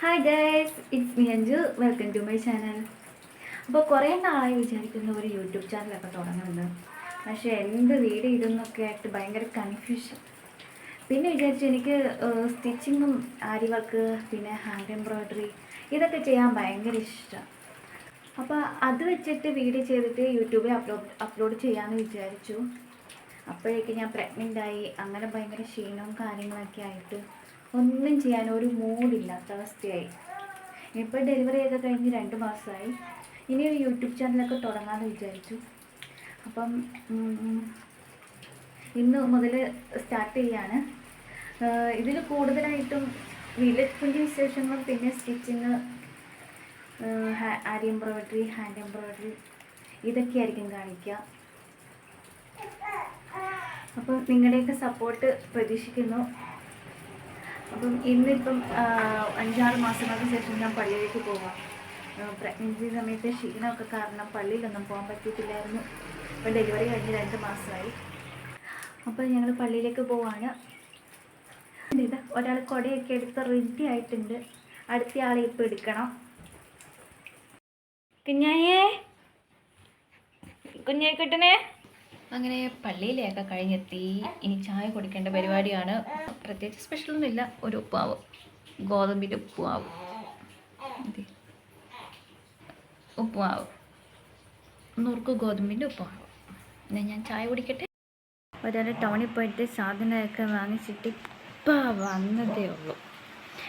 Hi guys it's me Anju welcome to my channel അപ്പോൾ കുറേ നാളായി വിചാരിക്കുന്ന ഒരു യൂട്യൂബ് ചാനലൊക്കെ തുടങ്ങുന്നത് പക്ഷേ എന്ത് വീഡിയോ ഇടുന്നൊക്കെ ആയിട്ട് ഭയങ്കര കൺഫ്യൂഷൻ പിന്നെ വിചാരിച്ചു എനിക്ക് സ്റ്റിച്ചിങ്ങും ആരി വർക്ക് പിന്നെ ഹാൻഡ് എംബ്രോയ്ഡറി ഇതൊക്കെ ചെയ്യാൻ ഭയങ്കര ഇഷ്ടമാണ് അപ്പോൾ അത് വെച്ചിട്ട് വീഡിയോ ചെയ്തിട്ട് യൂട്യൂബിൽ അപ്ലോഡ് അപ്ലോഡ് ചെയ്യാമെന്ന് വിചാരിച്ചു. അപ്പോഴേക്ക് ഞാൻ പ്രഗ്നന്റ് ആയി. അങ്ങനെ ഭയങ്കര ക്ഷീണവും കാര്യങ്ങളൊക്കെ ആയിട്ട് ഒന്നും ചെയ്യാൻ ഒരു മൂഡില്ലാത്ത അവസ്ഥയായി. ഇപ്പോൾ ഡെലിവറി ചെയ്ത് കഴിഞ്ഞ് രണ്ട് മാസമായി ഇനി ഒരു യൂട്യൂബ് ചാനലൊക്കെ തുടങ്ങാമെന്ന് വിചാരിച്ചു. അപ്പം ഇന്ന് മുതൽ സ്റ്റാർട്ട് ചെയ്യാണ്. ഇതിൽ കൂടുതലായിട്ടും വില്ലേജ് വിശേഷങ്ങളും പിന്നെ stitching aari embroidery hand embroidery ഇതൊക്കെയായിരിക്കും കാണിക്കുക. അപ്പം നിങ്ങളുടെയൊക്കെ സപ്പോർട്ട് പ്രതീക്ഷിക്കുന്നു. അപ്പം ഇന്നിപ്പം അഞ്ചാറ് മാസങ്ങൾക്ക് ശേഷം ഞാൻ പള്ളിയിലേക്ക് പോവാം. പ്രഗ്നൻസി സമയത്ത് ക്ഷീണമൊക്കെ കാരണം പള്ളിയിലൊന്നും പോകാൻ പറ്റിയിട്ടില്ലായിരുന്നു. ഇപ്പം ഡെലിവറി കഴിഞ്ഞ് രണ്ട് മാസമായി. അപ്പോൾ ഞങ്ങൾ പള്ളിയിലേക്ക് പോവാണ്. ഒരാൾ കുടയൊക്കെ എടുത്ത് റെഡി ആയിട്ടുണ്ട്. അടുത്ത ആളെ ഇപ്പോൾ എടുക്കണം. കുഞ്ഞായേ? കുഞ്ഞായിക്കുട്ടനെ? അങ്ങനെ പള്ളിയിലേക്ക് കഴിഞ്ഞെത്തി. ഇനി ചായ കുടിക്കേണ്ട പരിപാടിയാണ്. പ്രത്യേകിച്ച് സ്പെഷ്യലൊന്നുമില്ല ഒരു ഉപ്പാവ് ഗോതമ്പിന്റെ ഉപ്പുമാവ്. ഉപ്പുമാവ്. നുറുക്ക് ഗോതമ്പിന്റെ ഉപ്പുമാവ്. എന്നാൽ ഞാൻ ചായ കുടിക്കട്ടെ? ഒരാൾ ടൗണിൽ പോയിട്ട് സാധനമൊക്കെ വാങ്ങിച്ചിട്ട് ഇപ്പം വന്നതേ ഉള്ളൂ.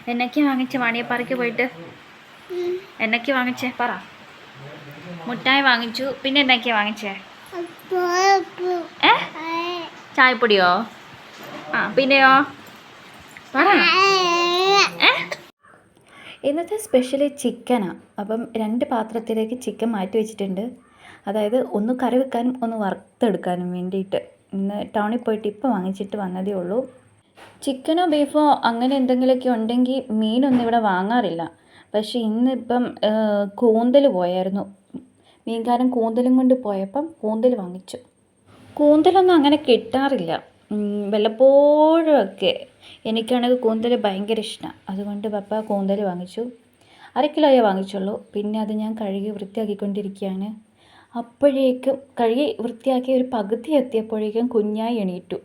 എന്നൊക്കെ വാങ്ങിച്ച? വാണിയപ്പാറയ്ക്ക് പോയിട്ട്? എന്നൊക്കെ വാങ്ങിച്ചേ? പറ. മുട്ടായി വാങ്ങിച്ചു. പിന്നെ എന്നൊക്കെയാണ് വാങ്ങിച്ചേ? ഏ? ചായപ്പൊടിയോ? ആ പിന്നെയോ? പറ? ഇന്നത്തെ സ്പെഷ്യൽ ചിക്കനാണ് അപ്പം രണ്ട് പാത്രത്തിലേക്ക് ചിക്കൻ മാറ്റി വെച്ചിട്ടുണ്ട്. അതായത് ഒന്ന് കറി വെക്കാനും ഒന്ന് വറുത്തെടുക്കാനും വേണ്ടിയിട്ട്. ഇന്ന് ടൗണിൽ പോയിട്ട് ഇപ്പോൾ വാങ്ങിച്ചിട്ട് വന്നതേ ഉള്ളൂ. ചിക്കനോ ബീഫോ അങ്ങനെ എന്തെങ്കിലുമൊക്കെ ഉണ്ടെങ്കിൽ മീനൊന്നും ഇവിടെ വാങ്ങാറില്ല. പക്ഷേ ഇന്നിപ്പം കൂന്തൽ പോയായിരുന്നു. മീൻകാരൻ കൂന്തലും കൊണ്ട് പോയപ്പം കൂന്തൽ വാങ്ങിച്ചു. കൂന്തലൊന്നും അങ്ങനെ കിട്ടാറില്ല. വല്ലപ്പോഴുമൊക്കെ എനിക്കാണെങ്കിൽ കൂന്തൽ ഭയങ്കര ഇഷ്ടമാണ് അതുകൊണ്ട് പപ്പ കൂന്തൽ വാങ്ങിച്ചു. അര കിലോയേ വാങ്ങിച്ചുള്ളൂ. പിന്നെ അത് ഞാൻ കഴുകി വൃത്തിയാക്കിക്കൊണ്ടിരിക്കുകയാണ്. അപ്പോഴേക്കും കഴുകി വൃത്തിയാക്കി ഒരു പകുതി എത്തിയപ്പോഴേക്കും കുഞ്ഞായി എണീറ്റു.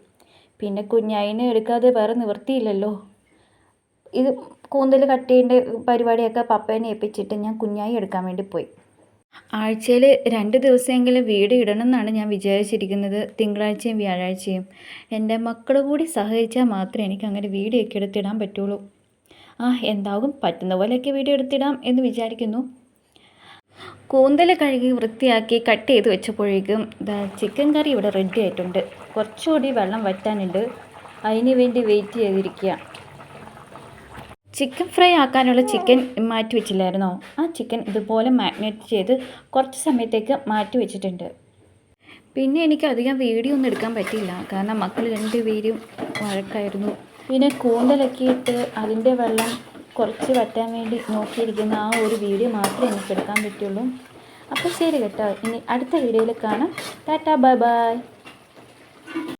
പിന്നെ കുഞ്ഞായിനെ എടുക്കാതെ വേറെ നിവൃത്തിയില്ലല്ലോ. ഇത് കൂന്തൽ കട്ട് ചെയ്യേണ്ട പരിപാടിയൊക്കെ പപ്പേനെ ഏൽപ്പിച്ചിട്ട് ഞാൻ കുഞ്ഞായി എടുക്കാൻ വേണ്ടി പോയി. ആഴ്ചയിൽ രണ്ട് ദിവസമെങ്കിലും വീട് ഇടണം എന്നാണ് ഞാൻ വിചാരിച്ചിരിക്കുന്നത്. തിങ്കളാഴ്ചയും വ്യാഴാഴ്ചയും. എന്റെ മക്കൾ കൂടി സഹകരിച്ചാൽ മാത്രമേ എനിക്ക് അങ്ങനെ വീട് ഒക്കെ എടുത്തിടാൻ പറ്റുള്ളൂ. ആ എന്താകും? പറ്റുന്ന പോലെയൊക്കെ വീട് എടുത്തിടാം എന്ന് വിചാരിക്കുന്നു. കൂന്തൽ കഴുകി വൃത്തിയാക്കി കട്ട് ചെയ്ത് വെച്ചപ്പോഴേക്കും ചിക്കൻ കറി ഇവിടെ റെഡി ആയിട്ടുണ്ട്. കുറച്ചുകൂടി വെള്ളം വറ്റാനുണ്ട്. അതിന് വേണ്ടി വെയിറ്റ് ചെയ്തിരിക്കുക ചിക്കൻ ഫ്രൈ ആക്കാനുള്ള ചിക്കൻ മാറ്റി വെച്ചില്ലായിരുന്നോ? ആ ചിക്കൻ ഇതുപോലെ മാഗ്നേറ്റ് ചെയ്ത് കുറച്ച് സമയത്തേക്ക് മാറ്റി വെച്ചിട്ടുണ്ട്. പിന്നെ എനിക്ക് അധികം വീഡിയോ ഒന്നും എടുക്കാൻ പറ്റിയില്ല. കാരണം മക്കൾ രണ്ടുപേരും വഴക്കായിരുന്നു. പിന്നെ കൂന്തലൊക്കെ ഇട്ട് അതിന്റെ വെള്ളം കുറച്ച് വറ്റാൻ വേണ്ടി നോക്കിയിരിക്കുന്ന ആ ഒരു വീഡിയോ മാത്രമേ എനിക്ക് എടുക്കാൻ പറ്റുള്ളൂ. അപ്പോൾ ശരി കേട്ടോ. ഇനി അടുത്ത വീഡിയോയിൽ കാണാം. Tata bye bye.